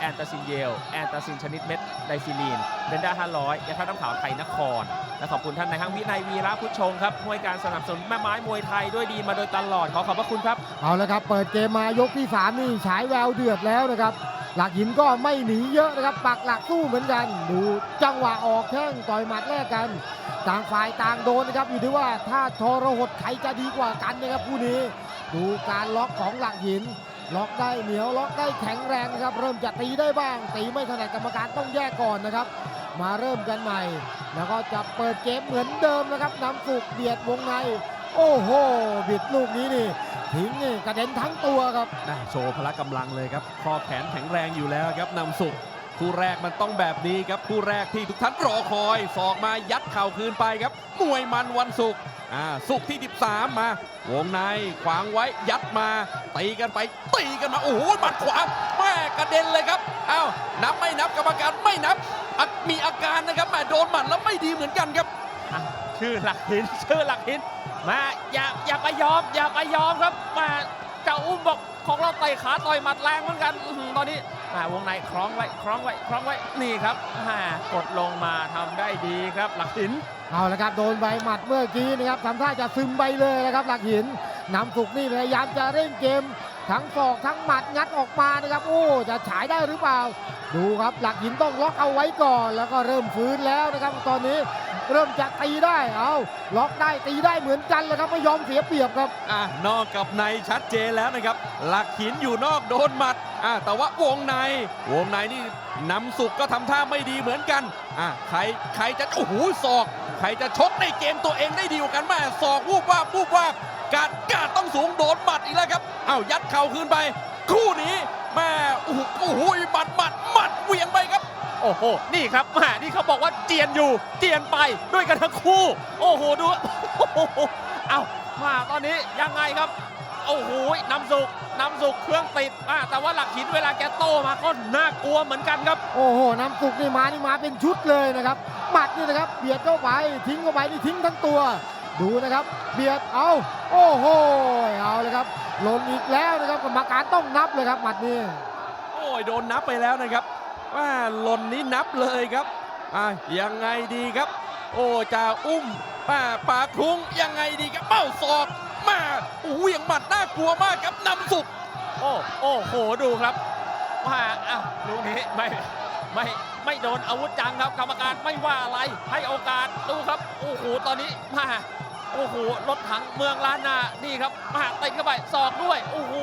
แอนตาซินเยล แอนตาซินชนิดเม็ดไดซิลีนเบนด้า500ยาฆ่าน้ำขาวไทยนคร และขอบคุณท่านนายห้างวินัยวีระพุทธชงครับห้วยการสนับสนุนแม่ไม้มวยไทยด้วยดีมาโดยตลอด ขอขอบพระคุณครับ เอาละครับ เปิดเกมมายกที่ 3 นี่ฉายแววเดือดแล้วนะครับ หลักหินก็ไม่หนีเยอะนะครับ ปักหลักสู้เหมือนกัน ดูจังหวะออกแข้งต่อยหมัดแลกกัน ต่างฝ่ายต่างโดนนะครับ อยู่ที่ว่าถ้าทรหดใครจะดีกว่ากันนะครับคู่นี้ ดูการล็อกของหลักหิน ล็อกได้เหนียวล็อกได้แข็งแรงนะครับ เริ่มจะตีได้บ้าง ตีไม่ถนัดกรรมการต้องแยกก่อนนะครับ มาเริ่มกันใหม่ แล้วก็จะเปิดเกมเหมือนเดิมนะครับนำสุกเบียดวงใน โอ้โห บิดลูกนี้นี่ทิ้งนี่กระเด็นทั้งตัวครับโชว์พละกำลังเลยครับคอแขนแข็งแรงอยู่แล้วครับนำสุก คู่แรกมันต้องแบบนี้ครับคู่แรกที่ทุกท่านรอคอยศอกมายัดเข่าคืนไปครับ มวยมันวันศุกร์อ่าศุกร์ที่ 13 มา วงในขวางไว้ยัดมาตีกันไปตีกันมาโอ้โหหมัดขวาแม่กระเด็นเลยครับอ้าวนับไม่นับกรรมการไม่นับมีอาการนะครับแม่โดนหมัดแล้วไม่ดีเหมือนกันครับชื่อหลักหินชื่อหลักหินมาอย่าอย่าไปยอมอย่าไปยอมครับมาเจ้าอุ้มบอก ของเราเตะขาต่อยหมัดแรงเหมือนกันตอนนี้มาวงในคล้องไว้คล้องไว้คล้องไว้นี่ครับมากดลงมาทำได้ดีครับหลักหินเอาละครับโดนใบหมัดเมื่อกี้นะครับทำท่าจะซึมไปเลยนะครับ หลักหินนำสุกนี่พยายามจะเร่งเกม ทั้งศอกทั้งหมัดงัดออกมานะครับ โอ้จะฉายได้หรือเปล่า ดูครับหลักหินต้องล็อกเอาไว้ก่อน แล้วก็เริ่มฟื้นแล้วนะครับ ตอนนี้ เริ่มจะตีได้เอาล็อกได้ตีได้เหมือนกันเลยครับไม่ยอมเสียเปรียบครับอะนอกกับในชัดเจนแล้วนะครับ หลักหินอยู่นอกโดนหมัดอะแต่ว่าวงในวงในนี่นำสุกก็ทำท่าไม่ดีเหมือนกันอะใครใครจะโอ้โหศอก ใครจะชกในเกมตัวเองได้ดีกว่ากันแม่ศอกวูบวาบวูบวาบกาดกาดต้องสูงโดนหมัดอีกแล้วครับเอายัดเข่าคืนไป คู่นี้ โอ้โห นี่ครับแหมานี่เขาบอกว่าเจียนอยู่ เจียนไปด้วยกันทั้งคู่ โอ้โห ดูโอ้โหเอามาตอนนี้ยังไงครับ โอ้โหนำสุกนำสุกเครื่องติดอ่าแต่ว่าหลักหินเวลาแกโตมาก็น่ากลัวเหมือนกันครับ โอ้โหน้ำสุกนี่มานี่มาเป็นชุดเลยนะครับหมัดนี่นะครับเบียดเข้าไปทิ้งเข้าไปนี่ทิ้งทั้งตัว ดูนะครับ เบียดเอาโอ้โหเอาเลยครับหล่นอีกแล้วนะครับกรรมการต้องนับเลยครับหมัดนี้โอ้ยโดนนับไปแล้วนะครับ ว่าหล่นนี้นับเลยครับอะยังไงดีครับ โอ้จ่าอุ้มป้าปากคุ้งยังไงดีครับเป้าศอกมาโอ้โหเหวี่ยงหมัดน่ากลัวมากครับนำสุกโอ้โอ้โหดูครับว่าอ้าวลูกนี้ไม่ไม่ไม่โดนอาวุธจังครับกรรมการไม่ว่าอะไรให้โอกาสดูครับโอ้โหตอนนี้มาโอ้โหรถถังเมืองล้านนานี่ครับมาติดเข้าไปสอกด้วยโอ้โห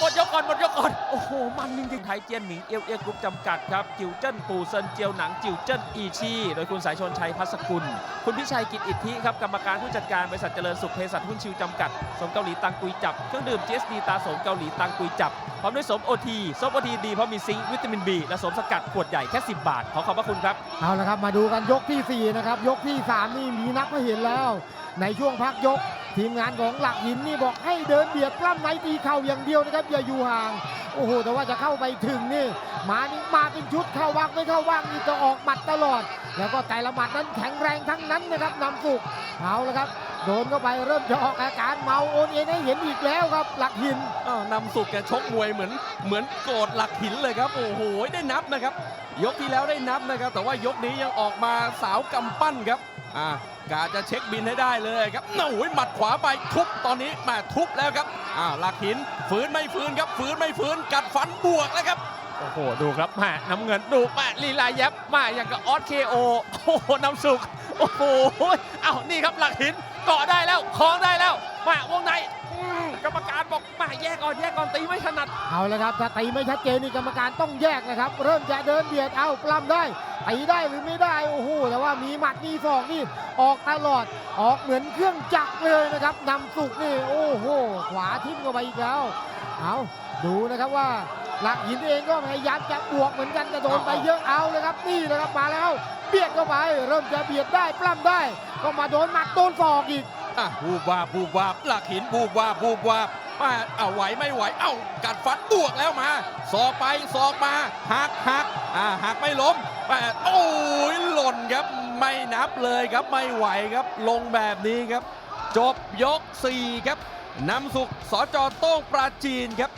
หมดยกก่อนหมดยกก่อนโอ้โหมันจริงๆไทยเจียนหมิงเอลเอียกรุ๊ปจำกัดครับจิวเจิ้นปูเซินเจียวหนังจิวเจิ้นอีชี โดยคุณสายชนชัยพัสกุล คุณพิชัยกิจอิทธิครับกรรมการผู้จัดการบริษัทเจริญสุขเภสัชหุ้นชิวจำกัดสมเกาหลีตังกุยจับเครื่องดื่ม GSD ตาสมเกาหลีตังกุยจับพร้อมด้วยสมโอทีสมโอทีดีเพราะมีซิงค์วิตามิน B และสมสกัดขวดใหญ่แค่ 10 บาท ขอขอบพระคุณครับเอาละครับมาดูกันยกทีสี่4นะครับยกที่ 3 นี่มีนับให้เห็นแล้วในช่วงพักยก ทีมงานของหลักหินนี่บอกให้เดินเบียดปล้ำในตีเข่าอย่างเดียวนะครับอย่าอยู่ห่าง โอ้โห แต่ว่าจะเข้าไปถึงนี่ มานี่มาเป็นชุดเข้าว่างไม่เข้าว่างนี่จะออกหมัดตลอด แล้วก็แต่ละหมัดนั้นแข็งแรงทั้งนั้นนะครับนำสุกเอาละครับโดนเข้าไปเริ่มจะออกอาการเมาโอนเอ็นให้เห็นอีกแล้วครับ หลักหินนำสุกแกชกมวยเหมือน เหมือนโกรธหลักหินเลยครับ โอ้โหได้นับนะครับ ยกที่แล้วได้นับนะครับ แต่ว่ายกนี้ยังออกมาสาวกำปั้นครับ อ่ากาจะเช็คบินให้ได้เลยครับโอ้ยหมัดขวาไปทุบตอนนี้มาทุบแล้วครับอ้าวหลักหินฝืนไม่ฝืนครับฝืนไม่ฝืนกัดฟันบวกแล้วครับโอ้โหดูครับแม่น้ำเงินดูแม่ลีลายับมาอย่างกับออสเคโอโอ้โหน้ำสุกโอ้โหเอ้านี่ครับหลักหินเกาะได้แล้วคล้องได้แล้วแม่วงในอืมกรรมการบอกแม่แยกก่อนแยกก่อนตีไม่ถนัดเอาละครับถ้าตีไม่ชัดเจนนี่กรรมการต้องแยกนะครับ เริ่มจะเดินเบียดเอาปล้ำได้ตีได้หรือไม่ได้โอ้โหแต่ ว่ามีหมัดมีศอกนี่ออกตลอดออกเหมือนเครื่องจักรเลยนะครับนำสุกนี่โอ้โหขวาทิ่มเข้าไปอีกแล้วเอาดูนะครับว่าหลักหินเองก็พยายามจะบวกเหมือนกันจะโดนไปเยอะเอาเลยครับนี่เลยครับมาแล้วเบียดเข้าไป เริ่มจะเบียดได้ปล้ำได้ ก็มาโดนหมัดโดนศอกอีกอะบูบวาบบูบวาบหลักหินบูบวาบบูบวาบมาเอาไหวไม่ไหวเอ้ากัดฟันบวกแล้วมาสอกไปสอกมาหักหักอ่าหักไม่ล้ม แปดโอ้ยหล่นครับ ไม่นับเลยครับไม่ไหวครับ ลงแบบนี้ครับ จบยก 4 ครับนำสุกสจโต้งปราจีนครับ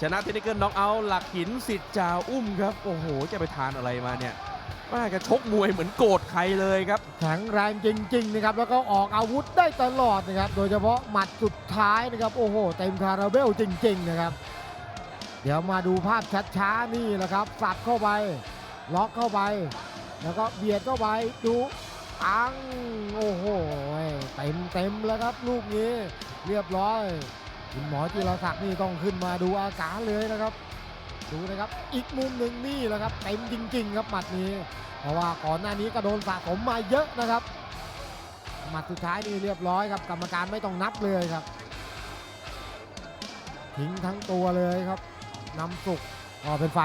ชนะเทคนิเกิลน็อกเอาหลักหินสิทธิ์จาอุ้มครับ โอ้โห จะไปทานอะไรมาเนี่ยว่าแกชกมวยเหมือนโกรธใครเลยครับแข็งแรงจริงๆนะครับ แล้วก็ออกอาวุธได้ตลอดนะครับ โดยเฉพาะหมัดสุดท้ายนะครับ โอ้โห เต็มคาราเบลจริง ๆ นะครับ เดี๋ยวมาดูภาพช้าๆนี่แหละครับ สับเข้าไป ล็อกเข้าไป แล้วก็เบียดเข้าไปดูอังโอ้โหเต็มเต็มแล้วครับลูกนี้เรียบร้อยคุณหมอจิรศักดิ์นี่ต้องขึ้นมาดูอาการเลยนะครับ ดูนะครับอีกมุมหนึ่งนี่แหละครับเต็มจริง ๆ ครับหมัดนี้ เพราะว่าก่อนหน้านี้ก็โดนสะสมมาเยอะนะครับหมัดสุดท้ายนี่เรียบร้อยครับกรรมการไม่ต้องนับเลยครับทิ้งทั้งตัวเลยครับนำสุกก็เป็นฝ่าย